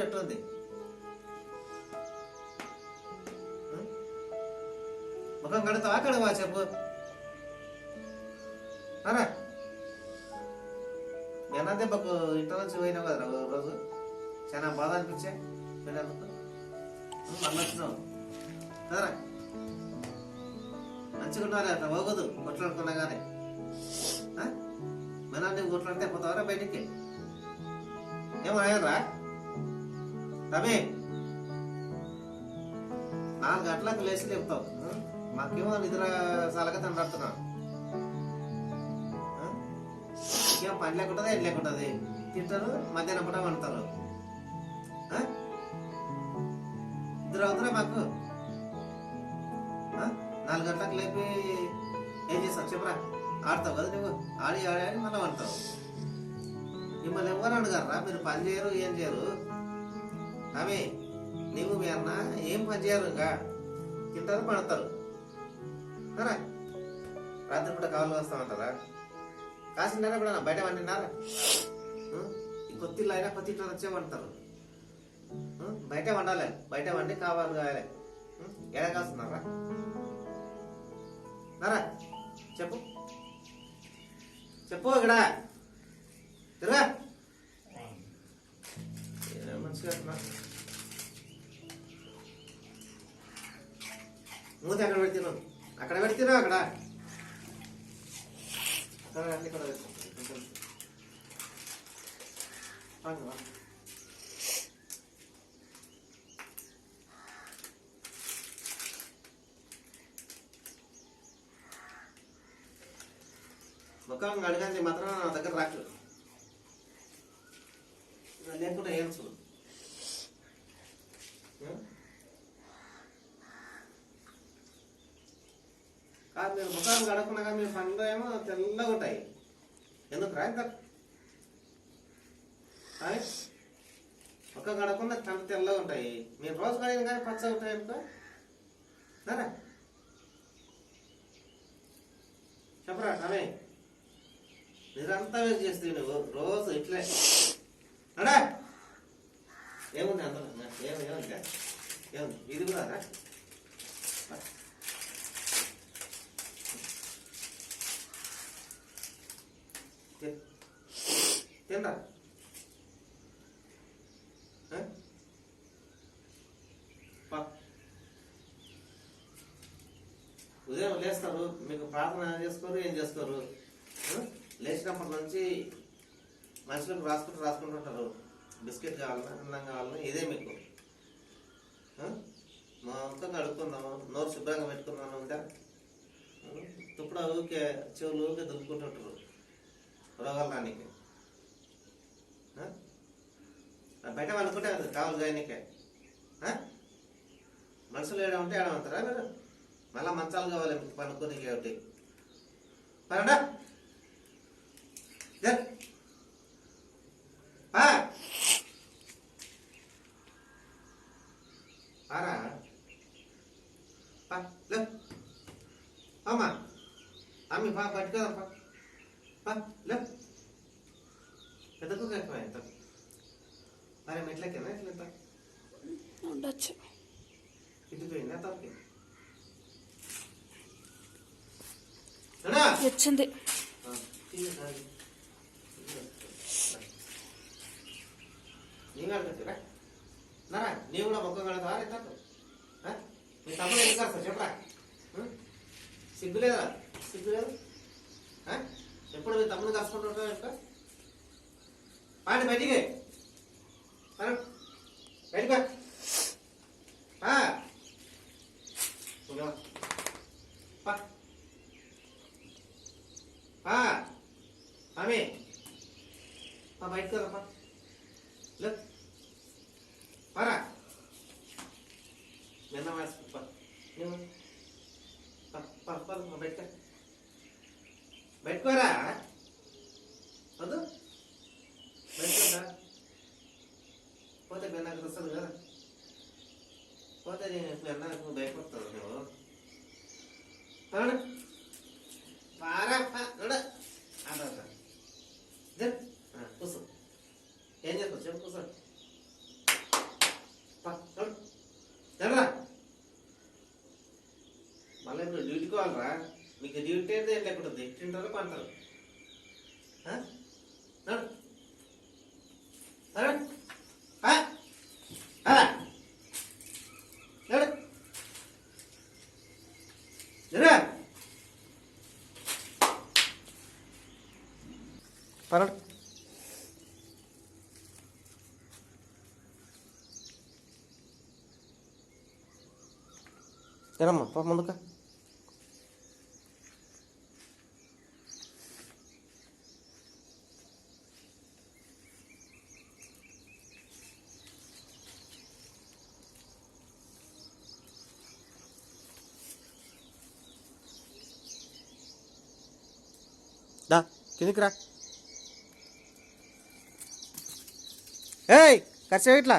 ఎట్లుంది? ఉం? ముఖం ఆకడ కడవా చెప్పు. అరా నిన్న దెబ్బకు ఇంటర్ నుంచి పోయినావు కదా రో- రోజు? చాలా బాధ అనిపించే పిల్లలు మళ్ళీ వచ్చినావు. కదరా. మంచిగా ఉండాలి అట్లా పోగదు కొట్లాడుకున్నా కానీ మన నువ్వు కొట్లాడితే పోతావరా బయటికి? ఏమో అయ్యారా రవి. నాలుగు గంటలకు లేచి లేపుతావు. మాకేమో నిద్ర సలగా తండ్రుతున్నావు ఇంకేం పని లేకుంటుంది ఏం లేకుంటుంది? తింటారు మధ్యాహ్నం పూట వండుతారు. ఇద్దరు అవుతారా మాకు? నాలుగు గంటలకు లేపి ఏం చేస్తావు? చెప్పరా. ఆడతావు కదా నువ్వు. ఆడి ఆడి ఆడి మళ్ళీ వండుతావు. మిమ్మల్ని ఎవరు అడగారా మీరు పని చేయరు ఏం చేయరు. ఆమె నీవు మీ అన్న ఏం పని చేయరు ఇంకా తింటారు పడతారు. సరే రాత్రి పూట కావాలి వస్తామంటారా? కాసింటారా కూడా బయట వండినారా? ఉం? అయినా కొత్త వచ్చే వండుతారు. బయట వండాలి బయట వండి కావాలి. కావాలి ఎడ కాస్తున్నారా? నరా చెప్పు. చెప్పు ఇక్కడ. తిరగా. మూత ఎక్కడ పెడుతున్నావు అక్కడ పెడుతున్నావు అక్కడ. ఇక్కడ ముఖం అడగండి మాత్రం నా దగ్గర రాకు. లేకుండా ఏం చూడు కాదు మీరు ముఖం కడకుండా మీ పండ్లు ఏమో తెల్లగా ఉంటాయి. ఎందుకు రా ఇంత? అరే ముఖం కడకుండా కంట తెల్లగా ఉంటాయి. మీరు రోజు కడిగిన కానీ పచ్చగా ఉంటాయి అనుకో సరే చెప్పరా అనే మీరంతా వేసి చేస్తే నువ్వు. రోజు ఇట్లే. అడా ఏముంది అందులో? ఏమి ఏముంది? ఏముంది? ఇది కూడా రా తిన్. ఉదయం లేస్తారు మీకు ప్రార్థన చేసుకోరు ఏం చేసుకోరు లేచినప్పటి నుంచి మనుషులకు రాసుకుంటూ రాసుకుంటూ ఉంటారు బిస్కెట్ కావాలన్నా అన్నం కావాలన్నా ఇదే మీకు మా మొత్తం కడుక్కుందాము నోరు శుభ్రంగా పెట్టుకుందాము అంటే ఇప్పుడు ఊరికే చెవులు ఊరికే దులుపుకుంటుంటారు రోగాలు రానికే బయట అనుకుంటే అది కావాలి గాయనికే. మనుషులు ఏడ ఉంటే ఏడ ఉంటారా మీరు? మళ్ళీ మంచాలు కావాలి మీకు పనుకోనికి ఒకటి పనండా పారా పా, అమ్మా. అమ్మి పా పట్టుకోదా పెద్ద కుక్క ఎంత మరి మెట్లకేనా ఎట్లా ఉండొచ్చు. ఇటు పోయిందా తప్పకి వచ్చింది. నీవు అడగచ్చురా నరా నీవు కూడా మొక్క కడతావా ఎంత మీ తమ్ముడు ఎందుకు కాస్తా చెప్పరా? ఉం? సిగ్గు లేదా? సిగ్గు లేదు? ఆ? ఎప్పుడు మీ తమ్ముని కలుసుకుంటుంటావు ఎంత పాండి బయటికి. బయటికి ఆమె బయటకు నిన్న వేసుకో బయట నువ్వు. పా, పా, పా, పా, బయటకు బయటకోరా వద్దు బయటకురా పోతే మీ అన్నకు వస్తుంది కదా పోతే నేను మీ అన్నకు భయపడతావు నువ్వు పాడు. పారా పా, నడు. అదా, అదా. జర్. ఆ, కూర్చో ఏం చేస్తావు చెప్పు కూర్చో మీకు డ్యూటీ అయితే ఏంటి ఎక్కడ ఉంది తింటారు పంటారు ఆ? నడు. ముందుకా. దా కిందికి రా. ఏయ్ కర్సేపు ఇట్లా.